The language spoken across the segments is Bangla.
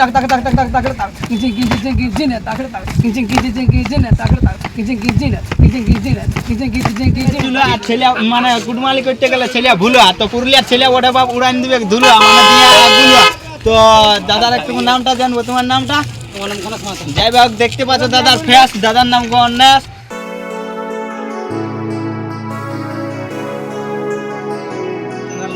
ta ta ta tagrita gijin gijin gijine tagrita gijin gijin gijine tagrita gijin gijine gijin gijine gijin gijin gijin ধুলো আর ছেলে মানে কুটমালি করতে গেলে ছেলে ভুলো তো পুরুলিয়ার ছেলে ওটা বাপ উড়ান দিবে ধুলো মানে তো দাদার একটু নামটা জানব তোমার নামটা যাই হোক দেখতে পাচ্ছ দাদার ফেস দাদার নাম গণেশ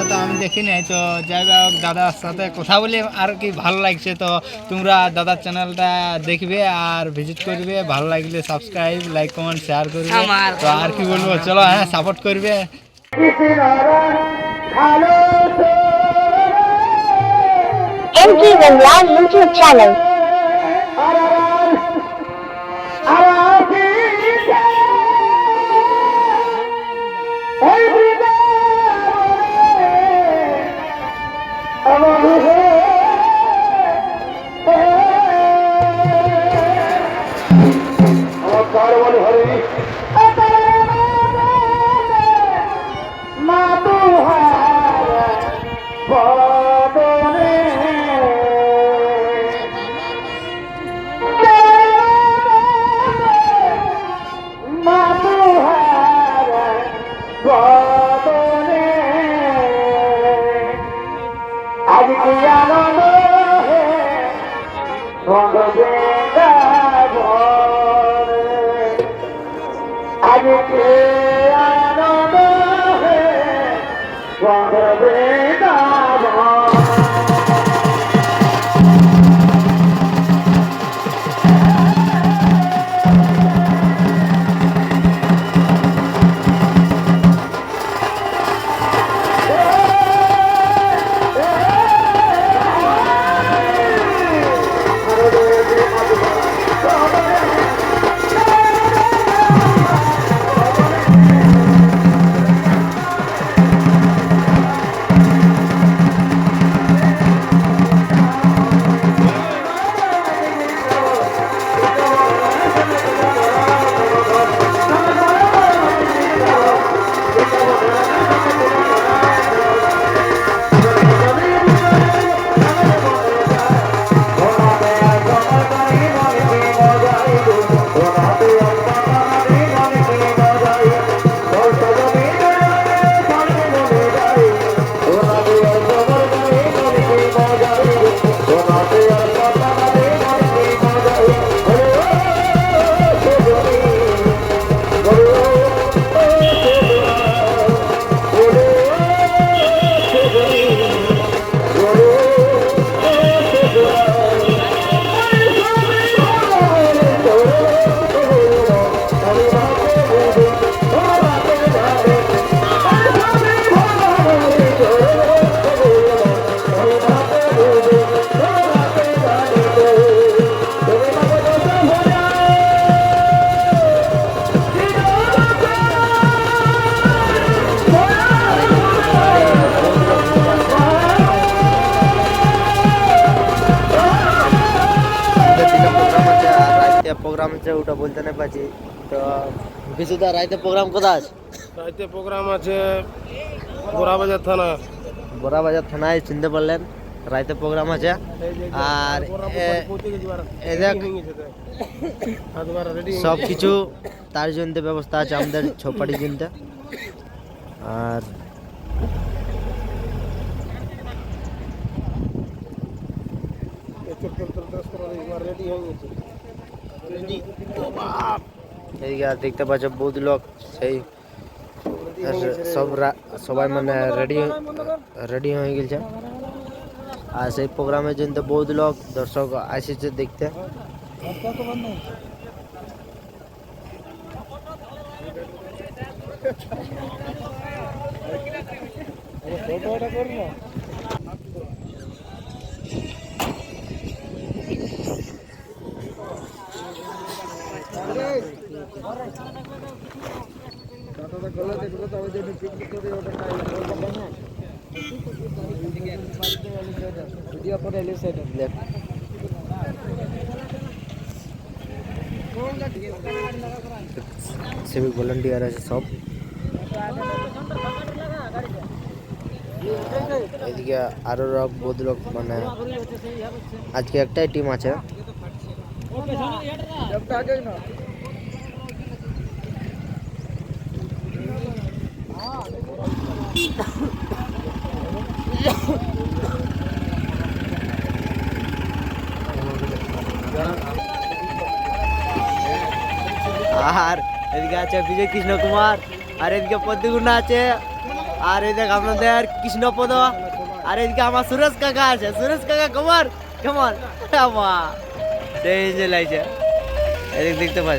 চ্যানেলটা তো আমি দেখি নাই তো যাই হোক দাদার সাথে কথা বলে আর কি ভালো লাগছে তো তোমরা দাদার চ্যানেলটা দেখবে আর ভিজিট করবে ভালো লাগলে সাবস্ক্রাইব লাইক কমেন্ট শেয়ার করবে তো আর কি বলব চলো হ্যাঁ সাপোর্ট করবে MG Rimla YouTube channel. Programme বিশুদা রাইতে প্রোগ্রাম কোথায় আছে রাইতে প্রোগ্রাম আছে গোড়াবাজার থানা বড়াবাজার থানায় চিনতে পারলেন রাইতে প্রোগ্রাম আছে আর সব কিছু তার জন্য ব্যবস্থা আছে আমাদের ছপাটির জন্য আর রেডি হয়ে গেছে এদিকে আর দেখতে পাচ্ছ, বহুত লোক সেই সব রা- সবাই মানে রেডি রেডি হয়ে গেছে। আর সেই প্রোগ্রামের জন্য বহুত লোক দর্শক আসেছে দেখতে। দেখ সিভিক ভলেন্টিয়ার আছে সব এদিকে আরও লোক বহুত লোক মানে আজকে একটাই টিম আছে আর এদিকে আছে বিজয় কৃষ্ণ কুমার আর এদিকে পদ্মগুণা আছে, আর এদিকে আপনাদের কৃষ্ণপদ, আর এদিকে আমার সুরেশ কাকা আছে। সুরেশ কাকা কুমার কেমন সেই যে দেখতে পাই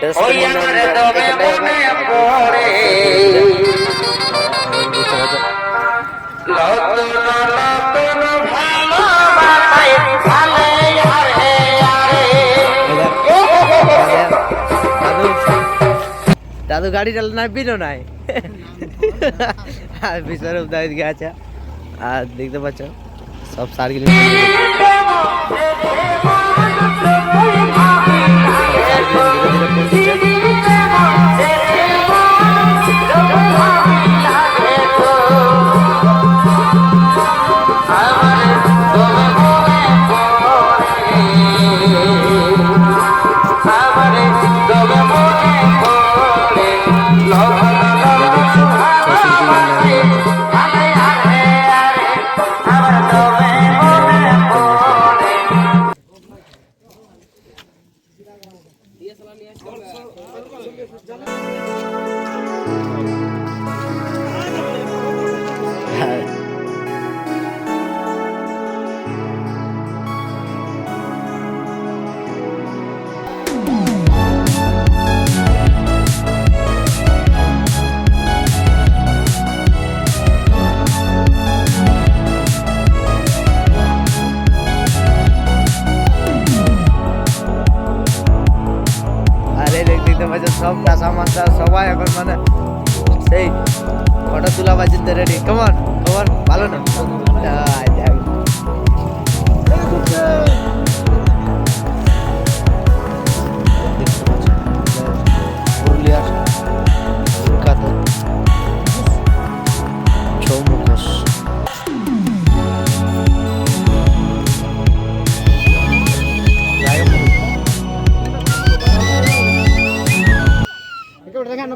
ড্রেস দাদু গাড়ি চালানো নাই বিনো নাই। আর বিশ্বরূপ দা এদিকে আছে। আর দেখতে পাচ্ছ সব সার্কেল আরে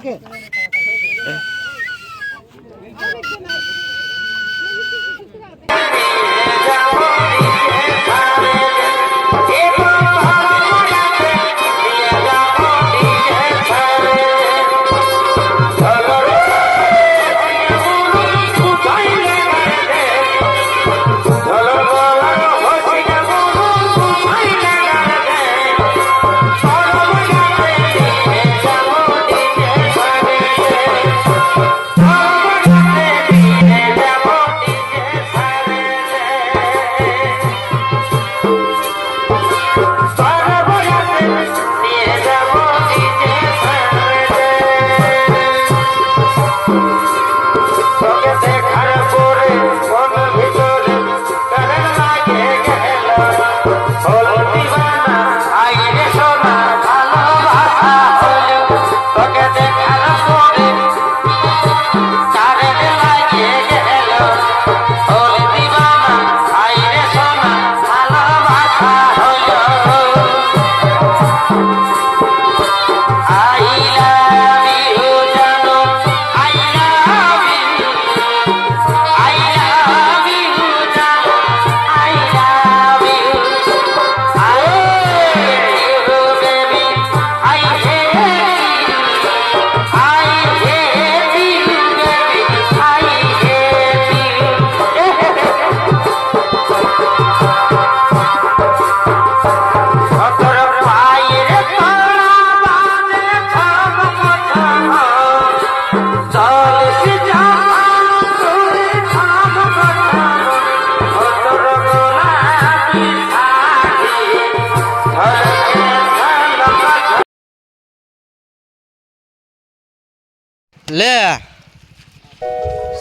Okay.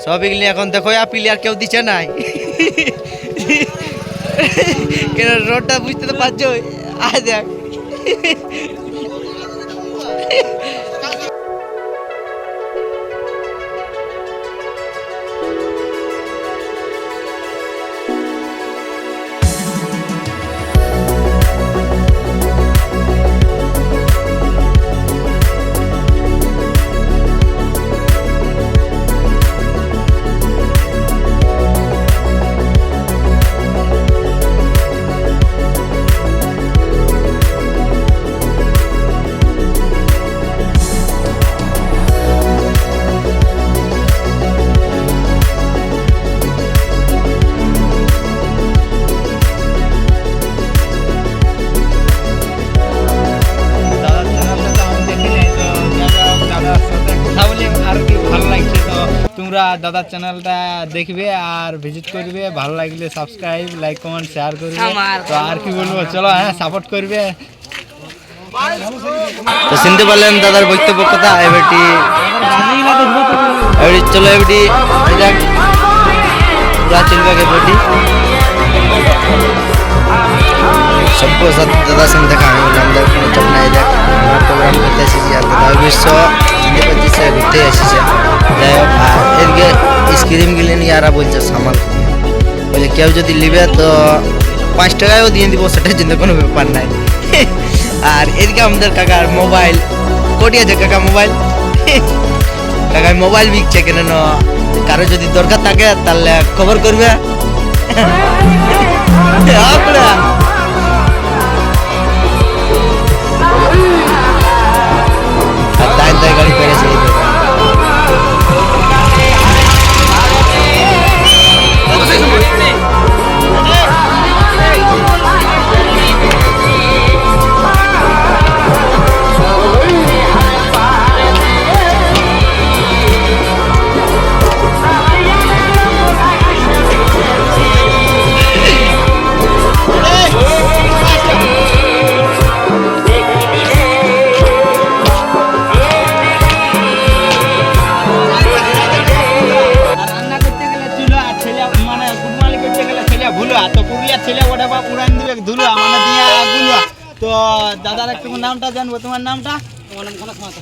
সব এগুলি এখন দেখো আর কেউ দিচ্ছে নাই। কেন রোডটা বুঝতে তো পারছ? আয় দেখ। দাদার চ্যানেলটা দেখবে আর ভিজিট করবে। ভালো লাগলে সাবস্ক্রাইব লাইক কমেন্ট শেয়ার করবে। তো আর কি বলব? চলো হ্যাঁ সাপোর্ট করবে। তো শুনতে পারলেন দাদার বক্তব্য কথা এবারটি এবারটি চলো এবারটি পুরা চলবে এবারটি দাদার সঙ্গে দেখা আমি বললাম দাদা কোনো চাপ নাই। দেখ আমরা প্রোগ্রাম করতে এসেছি আর দাদা সে ঘুরতে এসেছে। যাই হোক আর এদিকে স্ক্রিমগুলি নিয়ে আর বলছে সামাল। বলে কেউ যদি নিবে তো পাঁচ টাকায়ও দিয়ে দিব সেটার জন্য কোনো ব্যাপার নাই। আর এদিকে আমাদের কাকার মোবাইল কোটি আছে কাকা মোবাইল কাকা মোবাইল বিকছে কেন কারও যদি দরকার থাকে তাহলে খবর করবে। আপনারা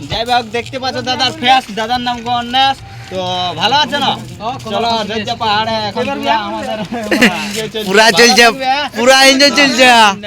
যাই হোক দেখতে পাচ্ছ দাদার ফেস দাদার নাম গণেশ। তো ভালো আছে না? চলো জলজা পাহাড়ে এখন পুরা আমাদের চলছে। পুরা চলছে। এনজয় চলছে আমি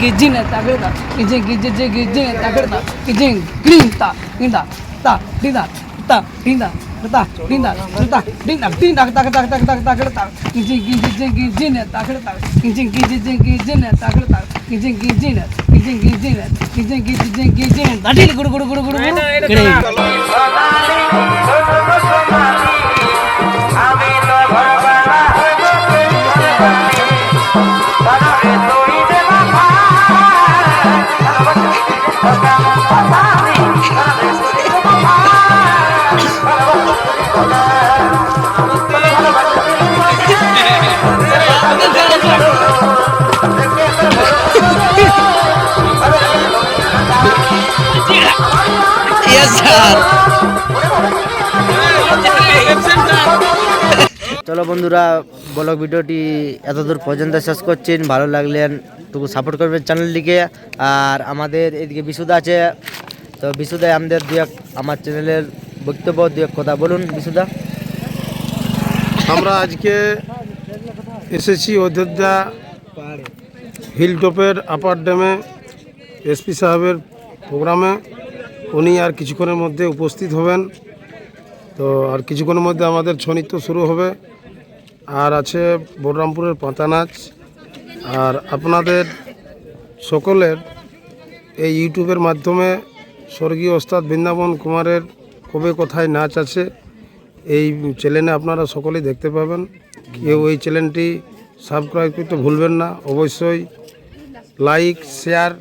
గిజ్జిన తగడదా గిజ్జి గిజ్జి గిజ్జిన తగడదా గిజ్జి గ్రీన్ తా ఇందా తా డిందా తా డిందా తా డిందా తా డిందా డిందా తగ తగ తగ తగ తగడతా గిజ్జి గిజ్జి గిజ్జిన తగడతా గిజ్జి గిజ్జి గిజ్జిన తగడతా గిజ్జి గిజ్జిన கிஜிங் கிஜிங் கிஜிங் கிஜிங் கிஜிங் தட்டில் குடு குடு குடு குடு கிடையாது. চলো বন্ধুরা ব্লগ ভিডিওটি এতদূর পর্যন্ত শেষ করছেন ভালো লাগলেন টুকু সাপোর্ট করবেন চ্যানেলটিকে আর আমাদের এদিকে বিশুদা আছে। তো বিশুদা আমাদের দু এক আমার চ্যানেলের বক্তব্য দু এক কথা বলুন বিশুদা। আমরা আজকে এসেছি অযোধ্যা হিল টপের আপার ড্যামে এসপি সাহেবের প্রোগ্রামে উনি আর কিছুক্ষণের মধ্যে উপস্থিত হবেন। তো আর কিছুক্ষণের মধ্যে আমাদের ছৌ নৃত্য শুরু হবে। আর আছে বলরামপুরের পাতা নাচ। আর আপনাদের সকলের এই ইউটিউবের মাধ্যমে স্বর্গীয় ওস্তাদ বৃন্দাবন কুমারের কবে কোথায় নাচ আছে, এই চ্যানেলে আপনারা সকলেই দেখতে পাবেন। কেউ এই চ্যানেলটি সাবস্ক্রাইব করতে ভুলবেন না। অবশ্যই লাইক, শেয়ার,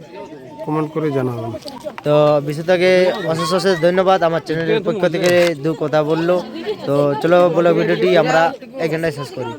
কমেন্ট করে জানাবেন। তো বিশেষকে অশেষ অশেষ ধন্যবাদ আমার চ্যানেলের পক্ষ থেকে দু কথা বলল। তো চলো বলো ভিডিওটি আমরা এখানটায় শেষ করি।